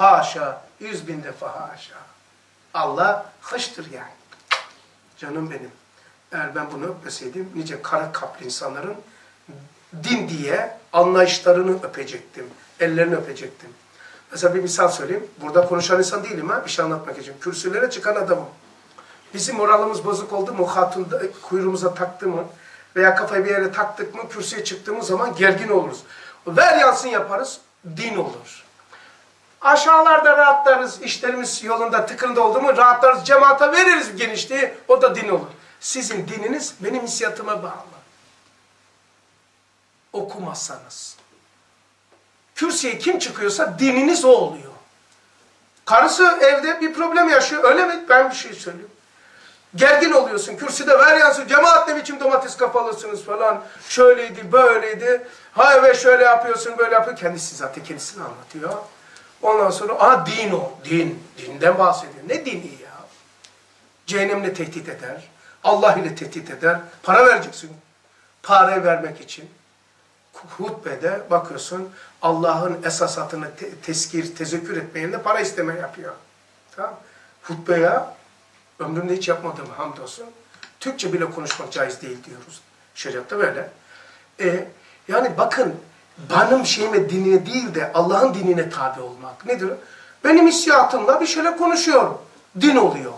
Haşa. Yüz bin defa haşa. Allah hıştır yani. Canım benim. Eğer ben bunu öpmeseydim nice kara kaplı insanların din diye anlayışlarını öpecektim. Ellerini öpecektim. Mesela bir misal söyleyeyim. Burada konuşan insan değilim ha. Bir şey anlatmak için. Kürsülere çıkan adamım. Bizim moralimiz bozuk oldu mu, hatun kuyruğumuza taktı mı veya kafayı bir yere taktık mı, kürsüye çıktığımız zaman gergin oluruz. Ver yansın yaparız, din olur. Aşağılarda rahatlarız, işlerimiz yolunda tıkırında oldu mu rahatlarız, cemaate veririz genişliği, o da din olur. Sizin dininiz benim hissiyatıma bağlı. Okumazsanız. Kürsüye kim çıkıyorsa dininiz o oluyor. Karısı evde bir problem yaşıyor, öyle mi? Ben bir şey söylüyorum. Gergin oluyorsun, kürsüde ver yansın, cemaat biçim domates kafalısınız falan, şöyleydi, böyleydi, hay ve şöyle yapıyorsun, böyle yapıyor. Kendisi zaten kendisini anlatıyor. Ondan sonra, aa din o, din, dinden bahsediyor. Ne dini ya? Cehennemle tehdit eder, Allah ile tehdit eder, para vereceksin. Para vermek için. Hutbede bakıyorsun, Allah'ın esasatını te teskir, tezekür etmeyende para isteme yapıyor. Tamam Hutbeye Ömrümde hiç yapmadım hamdolsun. Türkçe bile konuşmak caiz değil diyoruz. Şeriatta böyle. E, yani bakın benim şeyime dinine değil de Allah'ın dinine tabi olmak. Nedir? Benim hissiyatımla bir şeyler konuşuyorum. Din oluyor.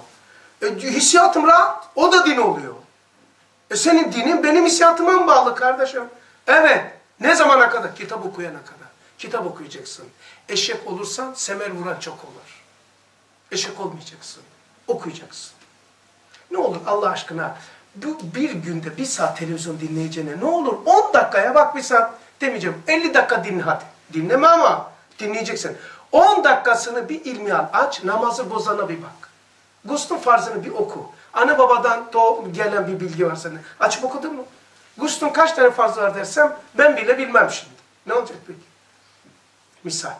E, hissiyatım rahat, o da din oluyor. E senin dinin benim hissiyatıma mı bağlı kardeşim? Evet. Ne zamana kadar? Kitap okuyana kadar. Kitap okuyacaksın. Eşek olursan semer vuran çok olur. Eşek olmayacaksın. Okuyacaksın. Ne olur Allah aşkına bu bir günde bir saat televizyon dinleyeceğine ne olur 10 dakikaya bak bir saat demeyeceğim 50 dakika dinle hadi. Dinleme ama dinleyeceksin. 10 dakikasını bir ilmihal aç namazı bozana bir bak. Guslun farzını bir oku. Anne babadan doğ gelen bir bilgi var senin. Açıp okudun mu? Guslun kaç tane farz var dersem ben bile bilmem şimdi. Ne olacak peki? Misal.